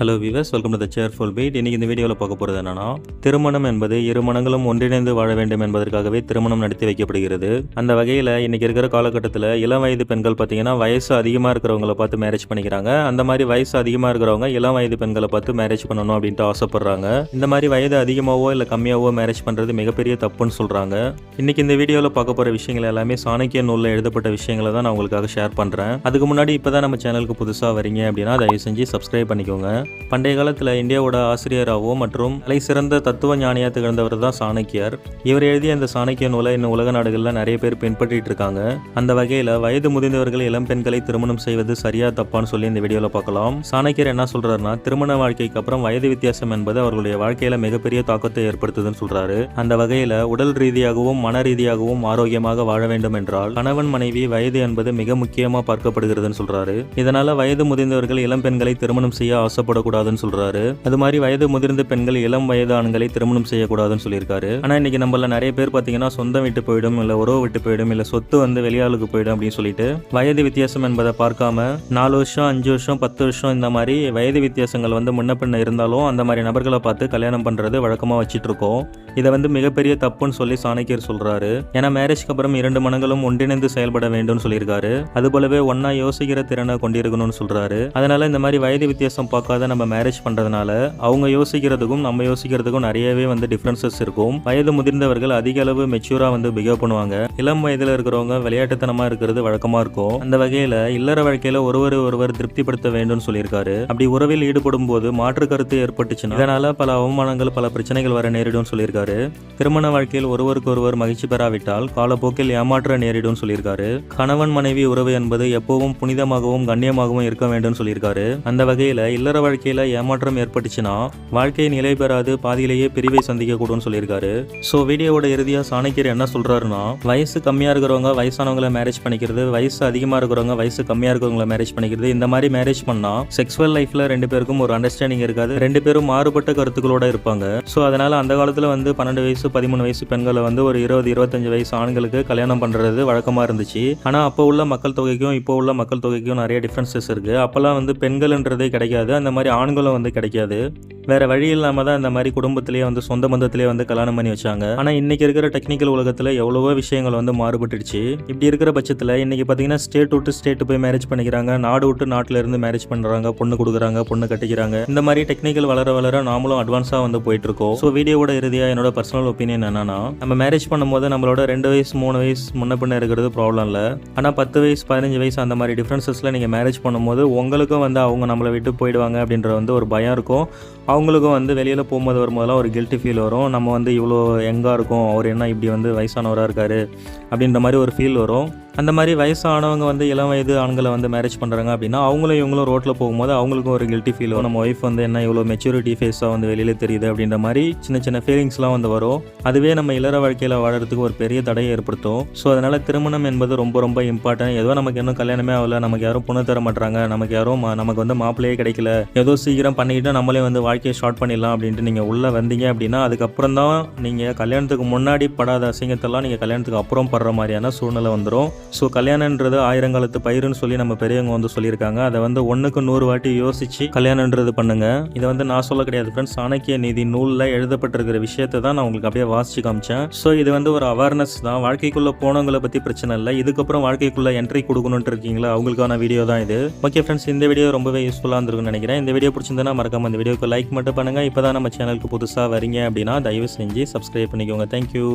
Hello viewers welcome to the cheerful beat இன்றைக்கி இந்த வீடியோவில் பார்க்க போகிறது என்னன்னா திருமணம் என்பது இரு மனங்களும் ஒன்றிணைந்து வாழ வேண்டும் என்பதற்காகவே திருமணம் நடத்தி வைக்கப்படுகிறது. அந்த வகையில் இன்றைக்கி இருக்கிற காலகட்டத்தில் இளம் வயது பெண்கள் பார்த்தீங்கன்னா வயசு அதிகமாக இருக்கிறவங்கள பார்த்து மேரேஜ் பண்ணிக்கிறாங்க. அந்த மாதிரி வயசு அதிகமாக இருக்கிறவங்க இளம் வயது பெண்களை பார்த்து மேரேஜ் பண்ணணும் அப்படின்ட்டு ஆசைப்படுறாங்க. இந்த மாதிரி வயது அதிகமாகவோ இல்லை கம்மியாகவோ மேரேஜ் பண்ணுறது மிகப்பெரிய தப்புன்னு சொல்கிறாங்க இன்றைக்கி இந்த வீடியோவில் பார்க்க போகிற விஷயங்கள் எல்லாமே சாணக்கிய நூலில் எழுதப்பட்ட விஷயங்களை தான் நான் உங்களுக்காக ஷேர் பண்ணுறேன் அதுக்கு முன்னாடி இப்போ தான் நம்ம சேனலுக்கு புதுசாக வரீங்க அப்படின்னா தயவு செஞ்சு சப்ஸ்கிரைப் பண்ணிக்கோங்க. பண்டைய காலத்தில் இந்தியாவோட ஆசிரியராகவும் மற்றும் தலை சிறந்த தத்துவ ஞானியாக திகழ்ந்தவர் தான் சாணக்கியர். இவர் எழுதிய அந்த சாணக்கிய நூலை இன்னும் உலக நாடுகளில் நிறைய பேர் பின்பற்றிட்டு இருக்காங்க. அந்த வகையில் வயது முதிர்ந்தவர்கள் இளம் பெண்களை திருமணம் செய்வது சரியா தப்பான்னு சொல்லி இந்த வீடியோவில் பார்க்கலாம். சாணக்கியர் என்ன சொல்றாருன்னா திருமண வாழ்க்கைக்கு அப்புறம் வயது வித்தியாசம் என்பது அவர்களுடைய வாழ்க்கையில மிகப்பெரிய தாக்கத்தை ஏற்படுத்துதுன்னு சொல்றாரு. அந்த வகையில் உடல் ரீதியாகவும் மன ரீதியாகவும் ஆரோக்கியமாக வாழ வேண்டும் என்றால் கணவன் மனைவி வயது என்பது மிக முக்கியமாக பார்க்கப்படுகிறதுன்னு சொல்றாரு. இதனால வயது முதிர்ந்தவர்கள் இளம் பெண்களை திருமணம் செய்ய ஆசைப்படக்கூடாதுன்னு சொல்றாரு. அது மாதிரி வயது முதிர்ந்த பெண்கள் இளம் வயது ஆண்களை திருமணம் செய்யக்கூடாதுன்னு சொல்லியிருக்காரு. ஆனா இன்னைக்கு நம்மள நிறைய பேர் பார்த்தீங்கன்னா சொந்தம் விட்டு போயிடும் இல்ல உறவு விட்டு போயிடும் இல்ல சொத்து வந்து வெளியாளுக்கு போயிடும் அப்படின்னு சொல்லிட்டு வயது வித்தியாசம் என்பதை பார்க்காம நாலு வருஷம் அஞ்சு வருஷம் பத்து வருஷம் இந்த மாதிரி வயது வித்தியாசங்கள் வந்து முன்ன பின்ன இருந்தாலும் அந்த மாதிரி நபர்களை பார்த்து கல்யாணம் பண்றது வழக்கமா வச்சிட்டு இருக்கோம் இதை வந்து மிகப்பெரிய தப்புன்னு சொல்லி சாணக்கியர் சொல்றாரு. ஏன்னா மேரேஜ்க்கு அப்புறம் இரண்டு மனங்களும் ஒன்றிணைந்து செயல்பட வேண்டும்னு சொல்லியிருக்காரு. அது போலவே ஒன்னா யோசிக்கிற திறனை கொண்டிருக்கணும்னு சொல்றாரு. அதனால இந்த மாதிரி வயது வித்தியாசம் பார்க்காத நம்ம மேரேஜ் பண்றதுனால அவங்க யோசிக்கிறதுக்கும் நம்ம யோசிக்கிறதுக்கும் நிறையவே வந்து டிஃப்ரென்சஸ் இருக்கும். வயது முதிர்ந்தவர்கள் அதிக அளவு மெச்சூரா வந்து பிஹேவ் பண்ணுவாங்க. இளம் வயதுல இருக்கிறவங்க விளையாட்டுத்தனமா இருக்கிறது வழக்கமா இருக்கும். அந்த வகையில இல்லற வாழ்க்கையில ஒருவர் ஒருவர் திருப்திப்படுத்த வேண்டும்னு சொல்லியிருக்காரு. அப்படி உறவில் ஈடுபடும் போது மாற்று கருத்து ஏற்பட்டுச்சுன்னா அதனால பல அவமானங்கள் பல பிரச்சனைகள் வர நேரிடும் சொல்லியிருக்காரு. திருமண வாழ்க்கையில் ஒருவருக்கு ஒருவர் மகிழ்ச்சி பெறாவிட்டால் காலப்போக்கில் ஏமாற்ற நேரிடும் சொல்லியிருக்காரு. கணவன் மனைவி உறவு என்பது எப்பவும் புனிதமாகவும் கண்ணியமாகவும் இருக்க வேண்டும் சொல்லியிருக்காரு. அந்த வகையில இல்லற வாழ்க்கையில ஏமாற்றம் ஏற்பட்டுச்சுன்னா வாழ்க்கை நிலை பெறாது பாதியிலேயே பிரிவை சந்திக்க கூடும்னு சொல்லியிருக்காரு. ஸோ வீடியோவோட இறுதியா சாணக்கியர் என்ன சொல்றாருன்னா வயசு கம்மியா இருக்கிறவங்க வயசானவங்களை மேரேஜ் பண்ணிக்கிறது வயசு அதிகமா இருக்கிறவங்க வயசு கம்மியா இருக்கிறவங்கள மேரேஜ் பண்ணிக்கிறது இந்த மாதிரி மேரேஜ் பண்ணா செக்ஸுவல் லைஃப்ல ரெண்டு பேருக்கும் ஒரு அண்டர்ஸ்டாண்டிங் இருக்காது. ரெண்டு பேரும் மாறுபட்ட கருத்துக்களோட இருப்பாங்க. ஸோ அதனால அந்த காலத்துல வந்து பன்னெண்டு வயசு பதிமூணு வயசு பெண்களை வந்து ஒரு இருபது இருபத்தஞ்சு வயசு ஆண்களுக்கு கல்யாணம் பண்றது வழக்கமா இருந்துச்சு. ஆனா அப்போ உள்ள மக்கள் தொகைக்கும் இப்போ உள்ள மக்கள் தொகைக்கும் நிறைய டிஃப்ரென்சஸ் இருக்கு. அப்பெல்லாம் வந்து பெண்கள்ன்றதே கிடைக்காது. அந்த மாதிரி ஆண்களும் வந்து கிடைக்காது. வேற வழி இல்லாம தான் இந்த மாதிரி குடும்பத்திலேயே வந்து சொந்த பந்தத்திலேயே வந்து கல்யாணம் பண்ணி வச்சாங்க. ஆனா இன்னைக்கு இருக்கிற டெக்னிக்கல் உலகத்துல எவ்வளவோ விஷயங்கள் வந்து மாறுபட்டுடுச்சு. இப்படி இருக்கிற பட்சத்துல இன்னைக்கு பாத்தீங்கன்னா ஸ்டேட் விட்டு ஸ்டேட் போய் மேரேஜ் பண்ணிக்கிறாங்க. நாடு விட்டு நாட்டுல இருந்து மேரேஜ் பண்றாங்க. பொண்ணு கொடுக்குறாங்க பொண்ணு கட்டிக்கிறாங்க. இந்த மாதிரி டெக்னிக்கல் வளர வளர நாமளும் அட்வான்ஸா வந்து போயிட்டு இருக்கோம் ஸோ வீடியோட இறுதியா என்னோட பர்சனல் ஒப்பீனியன் என்னன்னா நம்ம மேரேஜ் பண்ணும்போது நம்மளோட ரெண்டு வயசு மூணு வயசு முன்ன பின்ன இருக்கிறது ப்ராப்ளம் இல்லை. ஆனா பத்து வயசு பதினஞ்சு வயசு அந்த மாதிரி டிஃப்ரென்சஸ்ல நீங்க மேரேஜ் பண்ணும்போது உங்களுக்கும் வந்து அவங்க நம்மளை விட்டு போயிடுவாங்க அப்படின்ற வந்து ஒரு பயம் இருக்கும். அவங்களுக்கும் வந்து வெளியில் போகும்போது வரும்போதெல்லாம் ஒரு கில்ட்டி ஃபீல் வரும். நம்ம வந்து இவ்வளோ யங்காக இருக்கும். அவர் என்ன இப்படி வந்து வயசானவராக இருக்காரு அப்படின்ற மாதிரி ஒரு ஃபீல் வரும். அந்த மாதிரி வயசானவங்க வந்து இளம் வயது ஆண்களை வந்து மேரேஜ் பண்ணுறாங்க அப்படின்னா அவங்களும் இவங்களும் ரோட்டில் போகும்போது அவங்களுக்கும் ஒரு கில்ட்டி ஃபீல் வரும். நம்ம ஒய்ஃப் வந்து என்ன இவ்வளோ மெச்சூரிட்டி ஃபேஸாக வந்து வெளியில் தெரியுது அப்படின்ற மாதிரி சின்ன சின்ன ஃபீலிங்ஸ்லாம் வந்து வரும். அதுவே நம்ம இளர வாழ்க்கையில் வாழறதுக்கு ஒரு பெரிய தடையை ஏற்படுத்தும். ஸோ அதனால் திருமணம் என்பது ரொம்ப ரொம்ப இம்பார்ட்டன்ட் ஏதோ நமக்கு இன்னும் கல்யாணமே ஆகல நமக்கு யாரும் பொண்ணு தர மாட்டாங்க நமக்கு யாரும் நமக்கு வந்து மாப்பிள்ளையே கிடைக்கல. ஏதோ சீக்கிரம் பண்ணிக்கிட்டு நம்மளே வந்து வாழ்க்கையை ஸ்டார்ட் பண்ணிடலாம் அப்படின்ட்டு நீங்கள் உள்ளே வந்தீங்க அப்படின்னா அதுக்கப்புறம் தான் நீங்கள் கல்யாணத்துக்கு முன்னாடி படாத அசிங்கத்தெல்லாம் நீங்கள் கல்யாணத்துக்கு அப்புறம் படுற மாதிரியான சூழ்நிலை வந்துடும் ஸோ கல்யாணன்றது ஆயிரங்காலத்து பயிருன்னு சொல்லி நம்ம பெரியவங்க வந்து சொல்லியிருக்காங்க. அதை வந்து ஒன்றுக்கு நூறு வாட்டி யோசிச்சு கல்யாணன்றது பண்ணுங்க. இதை வந்து நான் சொல்ல கிடையாது ஃப்ரெண்ட்ஸ் சாணக்கிய நீதி நூலில் எழுதப்பட்டிருக்கிற விஷயத்தை தான் நான் உங்களுக்கு அப்படியே வாசிச்சு காமிச்சேன். ஸோ இது வந்து ஒரு அவேர்னஸ் தான். வாழ்க்கைக்குள்ளே போனவங்களை பற்றி பிரச்சனை இல்லை. இதுக்கப்புறம் வாழ்க்கைக்குள்ள என்ட்ரி கொடுக்கணுன்ட்டு இருக்கீங்களா? அவங்களுக்கான வீடியோ தான் இது. ஓகே ஃப்ரெண்ட்ஸ் இந்த வீடியோ ரொம்பவே யூஸ்ஃபுல்லாக இருந்திருக்குன்னு நினைக்கிறேன். இந்த வீடியோ பிடிச்சிருந்தா மறக்காம இந்த வீடியோக்கு லைக் மட்டும் பண்ணுங்கள் இப்போ தான் நம்ம சேனலுக்கு புதுசாக வரீங்க அப்படின்னா தயவு செஞ்சு சப்ஸ்கிரைப் பண்ணிக்கோங்க. தேங்க்யூ